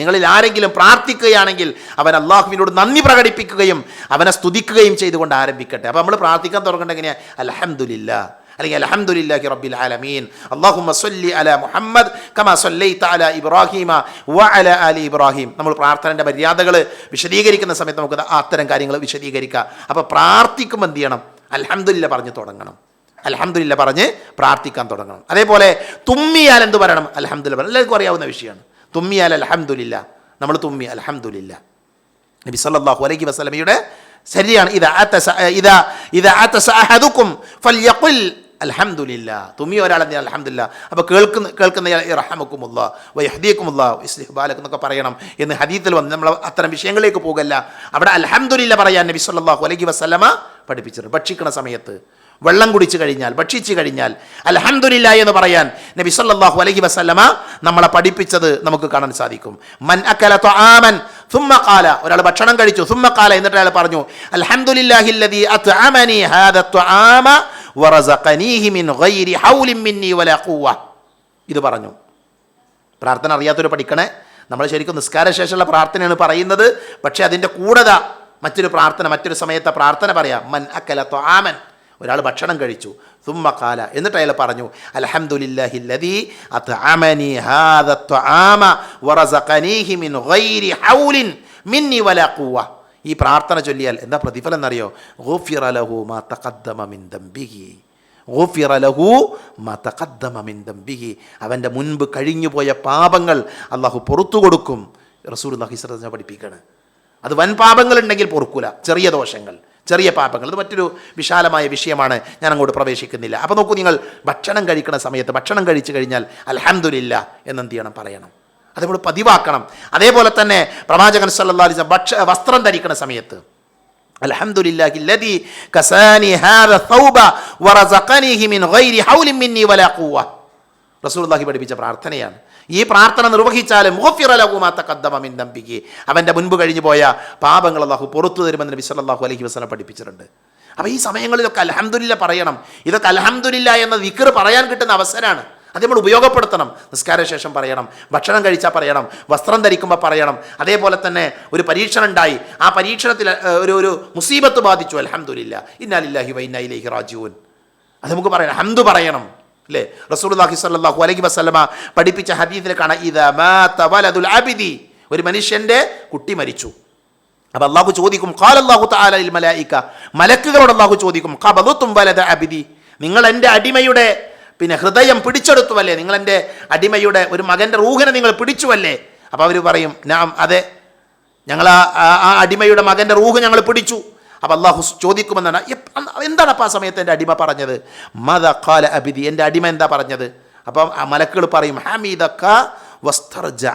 നിങ്ങളിൽ ആരെങ്കിലും പ്രാർത്ഥിക്കുകയാണെങ്കിൽ അവൻ അള്ളാഹുവിനോട് നന്ദി പ്രകടിപ്പിക്കുകയും അവനെ സ്തുതിക്കുകയും ചെയ്തുകൊണ്ട് ആരംഭിക്കട്ടെ. അപ്പോൾ നമ്മൾ പ്രാർത്ഥിക്കാൻ തുടങ്ങേണ്ട എങ്ങനെയാണ് അൽഹംദുലില്ലാ. അല്ലെങ്കിൽ അലഹമുല്ലാഹി റബ്ബിൽ ആലമീൻ. അല്ലാഹുമ്മ സൊല്ലി അല മുഹമ്മദ് കമാ സ്വല്ലൈത അല ഇബ്രാഹിമ വ അല അലി ഇബ്രാഹിം. നമ്മൾ പ്രാർത്ഥനയുടെ മര്യാദകൾ വിശദീകരിക്കുന്ന സമയത്ത് നമുക്ക് അത്തരം കാര്യങ്ങൾ വിശദീകരിക്കാം. അപ്പോൾ പ്രാർത്ഥിക്കുമ്പോൾ എന്ത് ചെയ്യണം? അലഹമുല്ല പറഞ്ഞു തുടങ്ങണം. അലഹമില്ല പറഞ്ഞ് പ്രാർത്ഥിക്കാൻ തുടങ്ങണം. അതേപോലെ തുമ്മിയാൽ എന്ത് പറയണം അലഹമില്ല പറയണം എല്ലാവർക്കും അറിയാവുന്ന വിഷയമാണ് തുമ്മിയാൽ അലഹമില്ല നമ്മൾ തുമ്മി അലഹമില്ല നബി സല്ലാഹു അലൈഹി വസല്ലമയുടെ ശരിയാണ്. ഇതാ ഇതാ ഇതാ അൽഹംദുലില്ല. തുമ്മി ഒരാൾ എന്നാൽ അലഹമില്ല അപ്പോൾ കേൾക്കുന്ന കേൾക്കുന്ന ഇറഹമക്കുമുള്ള ഇസ്ലിഹ് ബാലക് എന്നൊക്കെ പറയണം എന്ന് ഹദീത്തിൽ വന്ന് നമ്മൾ അത്തരം വിഷയങ്ങളിലേക്ക് പോകല്ല. അവിടെ അൽഹംദുലില്ല പറയാൻ നബി സല്ലാഹു അലൈഹി വസ്ലമ പഠിപ്പിച്ചിട്ടുണ്ട്. ഭക്ഷിക്കുന്ന സമയത്ത് വെള്ളം കുടിച്ചു കഴിഞ്ഞാൽ ഭക്ഷിച്ചു കഴിഞ്ഞാൽ അലഹന്ദില്ല എന്ന് പറയാൻ നബി സല്ലാഹു അലഹി വസ്ലമ നമ്മളെ പഠിപ്പിച്ചത് നമുക്ക് കാണാൻ സാധിക്കും. മൻ അക്കല ആമൻ സുമ്മക്കാല ഒരാൾ ഭക്ഷണം കഴിച്ചു സുമ്മക്കാല എന്നിട്ട് അയാൾ പറഞ്ഞു അലഹന്ദില്ലാഹില്ലതി ഇത് പറഞ്ഞു. പ്രാർത്ഥന അറിയാത്തൊരു പഠിക്കണേ. നമ്മൾ ശരിക്കും നിസ്കാരശേഷമുള്ള പ്രാർത്ഥനയാണ് പറയുന്നത്. പക്ഷേ അതിന്റെ കൂടത മറ്റൊരു പ്രാർത്ഥന മറ്റൊരു സമയത്തെ പ്രാർത്ഥന പറയാം. മൻ അക്കല ത്വാമൻ. ഒരാൾ ഭക്ഷണം കഴിച്ചു. തുമ്മ കാല. എന്നിട്ട് അയാൾ പറഞ്ഞു ഹൗലിൻ മിന്നി വല കൂവ ഈ പ്രാർത്ഥന ചൊല്ലിയാൽ എന്താ പ്രതിഫലം എന്നറിയോ? ഗുഫിറ ലഹു മാ തഖദ്ദമ മിൻ ദംബിഹി. അവന്റെ മുൻപ് കഴിഞ്ഞുപോയ പാപങ്ങൾ അള്ളാഹു പുറത്തു കൊടുക്കും. റസൂൽ അള്ളാഹി പഠിപ്പിക്കുകയാണ് അത് വൻ പാപങ്ങളുണ്ടെങ്കിൽ പൊറുക്കൂല. ചെറിയ ദോഷങ്ങൾ. ചെറിയ പാപങ്ങൾ ഇത് മറ്റൊരു വിശാലമായ വിഷയമാണ് ഞാൻ അങ്ങോട്ട് പ്രവേശിക്കുന്നില്ല അപ്പോൾ നോക്കൂ നിങ്ങൾ ഭക്ഷണം കഴിക്കുന്ന സമയത്ത് ഭക്ഷണം കഴിച്ചു കഴിഞ്ഞാൽ അൽഹംദുലില്ല എന്നെന്ത് ചെയ്യണം പറയണം അത് നമ്മൾ പതിവാക്കണം അതേപോലെ തന്നെ പ്രവാചകൻ സല്ലല്ലാഹു അലൈഹി വസല്ലം ഭക്ഷ വസ്ത്രം ധരിക്കുന്ന സമയത്ത് അൽഹംദുലില്ലാഹി الذي كساني هذا الثوب ورزقنيه من غير حول مني ولا قوة റസൂലുള്ളാഹി പഠിപ്പിച്ച പ്രാർത്ഥനയാണ് ഈ പ്രാർത്ഥന നിർവഹിച്ചാൽ മുഹഫിറലകുമാത്ത ലഹു മാ തഖദ്ദമ മിൻ ദംബിഹി. അവന്റെ മുൻപ് കഴിഞ്ഞു പോയ പാപങ്ങൾ അള്ളാഹു പുറത്തു തരുമെന്ന് നബി സല്ലല്ലാഹു അലൈഹി വസല്ലം പഠിപ്പിച്ചിട്ടുണ്ട്. അപ്പോൾ ഈ സമയങ്ങളിലൊക്കെ അലഹമുല്ല പറയണം. ഇതൊക്കെ അലഹമുല്ല എന്ന വിക്കർ പറയാൻ കിട്ടുന്ന അവസരമാണ് അത് നമ്മൾ ഉപയോഗപ്പെടുത്തണം. നിസ്കാരശേഷം പറയണം. ഭക്ഷണം കഴിച്ചാൽ പറയണം. വസ്ത്രം ധരിക്കുമ്പോൾ പറയണം. അതേപോലെ തന്നെ ഒരു പരീക്ഷണം ഉണ്ടായി ആ പരീക്ഷണത്തിൽ ഒരു ഒരു മുസീബത്ത് ബാധിച്ചു. അലഹമുല്ല ഇന്നാലില്ലാഹി വ ഇന്നാ ഇലൈഹി റാജിഊൻ. അത് നമുക്ക് പറയണം ഹംദു പറയണം. അല്ലേ റസൂലുള്ളാഹി സ്വല്ലല്ലാഹു അലൈഹി വസല്ലമ പഠിപ്പിച്ച ഹദീസിൽ കാണാം അബ്ദി. ഒരു മനുഷ്യന്റെ കുട്ടി മരിച്ചു. അപ്പോൾ അള്ളാഹു ചോദിക്കും ഖാല അല്ലാഹു തആല ലിൽ മലക്കുകളോട് അള്ളാഹു ചോദിക്കും ഖബദതും വലത് അബിദി. നിങ്ങൾ എന്റെ അടിമയുടെ പിന്നെ ഹൃദയം പിടിച്ചെടുത്തുവല്ലേ? നിങ്ങൾ എന്റെ അടിമയുടെ ഒരു മകന്റെ റൂഹിനെ നിങ്ങൾ പിടിച്ചുവല്ലേ? അപ്പോൾ അവർ പറയും നാം അതെ. ഞങ്ങൾ ആ അടിമയുടെ മകന്റെ റൂഹ് ഞങ്ങൾ പിടിച്ചു. അപ്പം അള്ളാഹു ചോദിക്കുമെന്നാണ്. എന്താണ് അപ്പോൾ ആ സമയത്ത് എന്റെ അടിമ പറഞ്ഞത്? മദ കാല അബിദി. എന്റെ അടിമ എന്താ പറഞ്ഞത്? അപ്പം മലക്കുകൾ പറയും ഹമീദക്ക വസ്തർജ.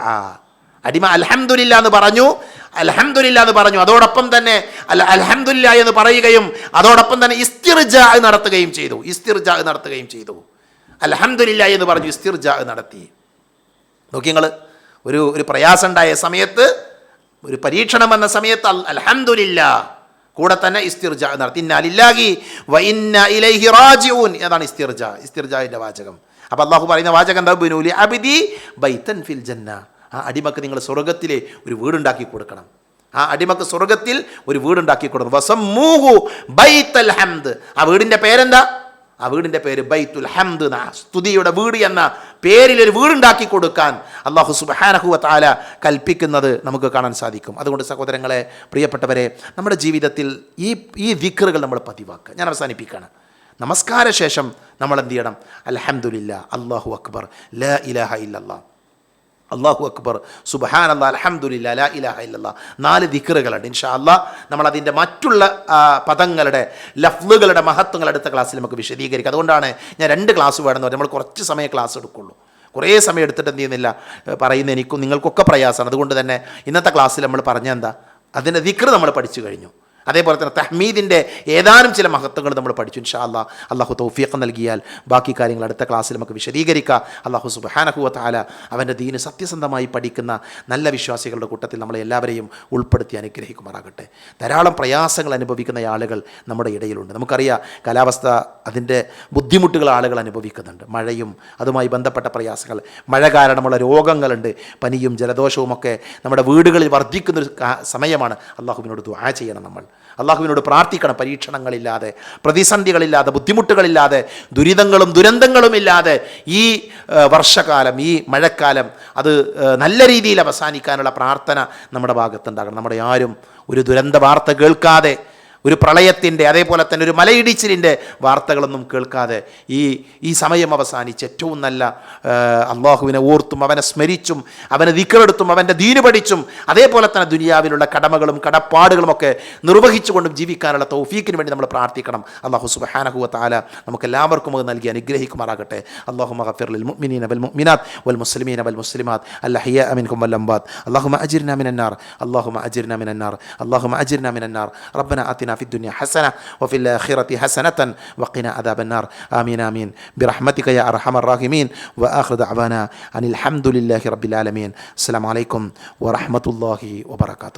അടിമ അൽഹംദുലില്ല എന്ന് പറഞ്ഞു. അൽഹംദുലില്ല എന്ന് പറഞ്ഞു. അതോടൊപ്പം തന്നെ അൽ അൽഹംദുലില്ല എന്ന് പറയുകയും അതോടൊപ്പം തന്നെ ഇസ്തിർജ നടത്തുകയും ചെയ്തു. ഇസ്തിർജ നടത്തുകയും ചെയ്തു. അൽഹംദുലില്ല എന്ന് പറഞ്ഞു ഇസ്തിർജ നടത്തി. നോക്കി നിങ്ങൾ ഒരു ഒരു പ്രയാസം ഉണ്ടായ സമയത്ത് ഒരു പരീക്ഷണം വന്ന സമയത്ത് അൽ- അൽഹംദുലില്ല കൂടെ തന്നെ ഇസ്തിർജ നടത്തി. ഇന്നാലില്ലാഹി വ ഇന്ന ഇലൈഹി റാജിഊൻ. എന്നാണ് ഇസ്തിർജ? ഇസ്തിർജാവിന്റെ വാചകം. അപ്പോൾ അള്ളാഹു പറയുന്ന വാചകം എന്താ? അബിദി ബൈത്തൻ ഫിൽ ജന്ന. ആ അടിമക്ക് നിങ്ങൾ സ്വർഗത്തിലെ ഒരു വീടുണ്ടാക്കി കൊടുക്കണം. ആ അടിമക്ക് സ്വർഗത്തിൽ ഒരു വീടുണ്ടാക്കി കൊടുക്കണം. വസം മൂഹു ബൈത്തൽ ഹംദ്. ആ വീടിന്റെ പേരെന്താ? ആ വീടിന്റെ പേര് ബൈത്തുൽ ഹംദ് സ്തുതിയുടെ വീട് എന്ന പേരിൽ ഒരു വീടുണ്ടാക്കി കൊടുക്കാൻ അള്ളാഹു സുബാനഹുവ താല കൽപ്പിക്കുന്നത് നമുക്ക് കാണാൻ സാധിക്കും. അതുകൊണ്ട് സഹോദരങ്ങളെ പ്രിയപ്പെട്ടവരെ നമ്മുടെ ജീവിതത്തിൽ ഈ ഈ വിക്രുകൾ നമ്മൾ പതിവാക്കുക. ഞാൻ അവസാനിപ്പിക്കുകയാണ് നമസ്കാര ശേഷം നമ്മൾ എന്ത് ചെയ്യണം? അലഹമുല്ല അള്ളാഹു അക്ബർ ല ഇലാഹ ഇല്ലല്ലാ അള്ളാഹു അക്ബർ. സുബഹാൻ അല്ലാ അലഹമുല്ല ലാ ഇലാഹ ഇല്ലല്ലാ. നാല് ദിക്കറുകളുണ്ട് ഇൻഷാ അല്ലാ നമ്മൾ അതിന്റെ മറ്റുള്ള പദങ്ങളുടെ ലഫ്ലുകളുടെ മഹത്വങ്ങൾ അടുത്ത ക്ലാസ്സിൽ നമുക്ക് വിശദീകരിക്കാം. അതുകൊണ്ടാണ് ഞാൻ രണ്ട് ക്ലാസ് വേണമെന്ന് പറഞ്ഞാൽ നമ്മൾ കുറച്ച് സമയം ക്ലാസ് എടുക്കുള്ളൂ. കുറേ സമയം എടുത്തിട്ട് എന്ത് ചെയ്യുന്നില്ല? പറയുന്ന എനിക്കും നിങ്ങൾക്കൊക്കെ പ്രയാസമാണ്. അതുകൊണ്ട് തന്നെ ഇന്നത്തെ ക്ലാസ്സിൽ നമ്മൾ പറഞ്ഞ എന്താ? അതിന്റെ ദിക്ർ നമ്മൾ പഠിച്ചു കഴിഞ്ഞു. അതേപോലെ തന്നെ തഹ്മീദിന്റെ ഏതാനും ചില മഹത്വങ്ങൾ നമ്മൾ പഠിച്ചു. ഇൻഷാ അല്ലാ അള്ളാഹു തൗഫീഖ് നൽകിയാൽ ബാക്കി കാര്യങ്ങൾ അടുത്ത ക്ലാസ്സിൽ നമുക്ക് വിശദീകരിക്കാം. അള്ളാഹു സുബാനഹുവ താല അവന്റെ ദീന് സത്യസന്ധമായി പഠിക്കുന്ന നല്ല വിശ്വാസികളുടെ കൂട്ടത്തിൽ നമ്മളെ എല്ലാവരെയും ഉൾപ്പെടുത്തി അനുഗ്രഹിക്കുമാറാകട്ടെ. ധാരാളം പ്രയാസങ്ങൾ അനുഭവിക്കുന്ന ആളുകൾ നമ്മുടെ ഇടയിലുണ്ട്. നമുക്കറിയാം കാലാവസ്ഥ അതിന്റെ ബുദ്ധിമുട്ടുകൾ ആളുകൾ അനുഭവിക്കുന്നുണ്ട്. മഴയും അതുമായി ബന്ധപ്പെട്ട പ്രയാസങ്ങൾ മഴ കാരണമുള്ള രോഗങ്ങളുണ്ട് പനിയും ജലദോഷവും ഒക്കെ നമ്മുടെ വീടുകളിൽ വർദ്ധിക്കുന്ന ഒരു സമയമാണ്. അള്ളാഹുവിനോട് ദുആ ചെയ്യണം നമ്മൾ. അള്ളാഹുവിനോട് പ്രാർത്ഥിക്കണം. പരീക്ഷണങ്ങളില്ലാതെ പ്രതിസന്ധികളില്ലാതെ ബുദ്ധിമുട്ടുകളില്ലാതെ ദുരിതങ്ങളും ദുരന്തങ്ങളും ഇല്ലാതെ ഈ വർഷകാലം ഈ മഴക്കാലം അത് നല്ല രീതിയിൽ അവസാനിക്കാനുള്ള പ്രാർത്ഥന നമ്മുടെ ഭാഗത്തുണ്ടാകണം. നമ്മുടെ ആരും ഒരു ദുരന്ത വാർത്ത കേൾക്കാതെ ഒരു പ്രളയത്തിന്റെ അതേപോലെ തന്നെ ഒരു മലയിടിച്ചിലിന്റെ വാർത്തകളൊന്നും കേൾക്കാതെ ഈ ഈ സമയം അവസാനിച്ച് ഏറ്റവും നല്ല അള്ളാഹുവിനെ ഓർത്തും അവനെ സ്മരിച്ചും അവനെ ദിക്കറെടുത്തും അവന്റെ ദീന് പഠിച്ചും അതേപോലെ തന്നെ ദുനിയാവിലുള്ള കടമകളും കടപ്പാടുകളുമൊക്കെ നിർവഹിച്ചുകൊണ്ടും ജീവിക്കാനുള്ള തൗഫീക്കിന് വേണ്ടി നമ്മൾ പ്രാർത്ഥിക്കണം. അള്ളാഹു സുബാനഹു താല നമുക്ക് എല്ലാവർക്കും അത് നൽകി അനുഗ്രഹിക്കുമാറാകട്ടെ. അള്ളാഹു മഹഫിർ മുഅ്മിനീന വൽ മുഅ്മിനാത്ത് വൽ മുസ്ലിമീന വൽ മുസ്ലിമാത്ത് അല്ലഹയ്യ അമിൻകും വൽ അംബാദ് അള്ളാഹു അജിർന മിനന്നാർ അള്ളാഹു അജിർന മിനന്നാർ അള്ളാഹു അജിർന മിനന്നാർ റബ്ബന അതിന آتنا في الدنيا حسنة وفي الآخرة حسنة وقنا عذاب النار. آمين آمين. برحمتك يا أرحم الراحمين. وآخر دعوانا أن الحمد لله رب العالمين. السلام عليكم ورحمة الله وبركاته.